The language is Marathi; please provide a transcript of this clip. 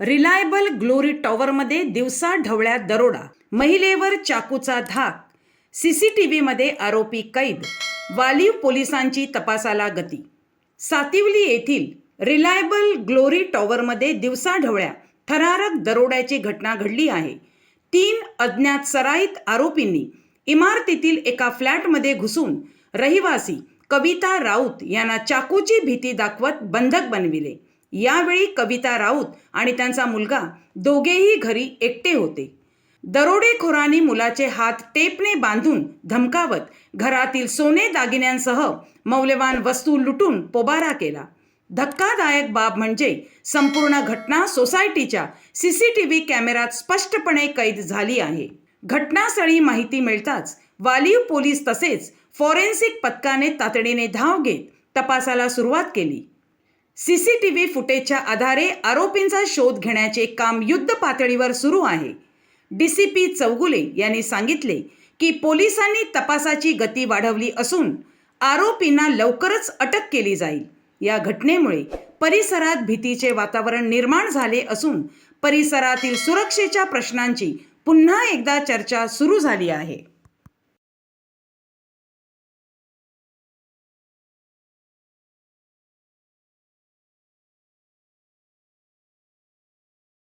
रिलायबल ग्लोरी टॉवरमध्ये दिवसा ढवळ्यात दरोडा. महिलेवर चाकूचा धाक. सीसीटीव्हीमध्ये आरोपी कैद. वालीव पोलिसांची तपासाला गती. सातिवली येथील रिलायबल ग्लोरी टॉवरमध्ये दिवसाढवळ्या थरारक दरोड्याची घटना घडली आहे. तीन अज्ञात सराईत आरोपींनी इमारतीतील एका फ्लॅटमध्ये घुसून रहिवासी कविता राऊत यांना चाकूची भीती दाखवत बंधक बनविले. यावेळी कविता राऊत आणि त्यांचा मुलगा दोघेही घरी एकटे होते. दरोडेखोरांनी मुलाचे हात टेपने बांधून धमकावत घरातील सोने दागिन्यांसह मौल्यवान वस्तू लुटून पोबारा केला. धक्कादायक बाब म्हणजे संपूर्ण घटना सोसायटीच्या सी सी टी व्ही कॅमेऱ्यात स्पष्टपणे कैद झाली आहे. घटनास्थळी माहिती मिळताच वालीव पोलीस तसेच फॉरेन्सिक पथकाने तातडीने धाव घेत तपासाला सुरुवात केली. सीसीटीव्ही फुटेजच्या आधारे आरोपींचा शोध घेण्याचे काम युद्ध पातळीवर सुरू आहे. डीसीपी चौगुले यांनी सांगितले की पोलिसांनी तपासाची गती वाढवली असून आरोपींना लवकरच अटक केली जाईल. या घटनेमुळे परिसरात भीतीचे वातावरण निर्माण झाले असून परिसरातील सुरक्षेच्या प्रश्नांची पुन्हा एकदा चर्चा सुरू झाली आहे.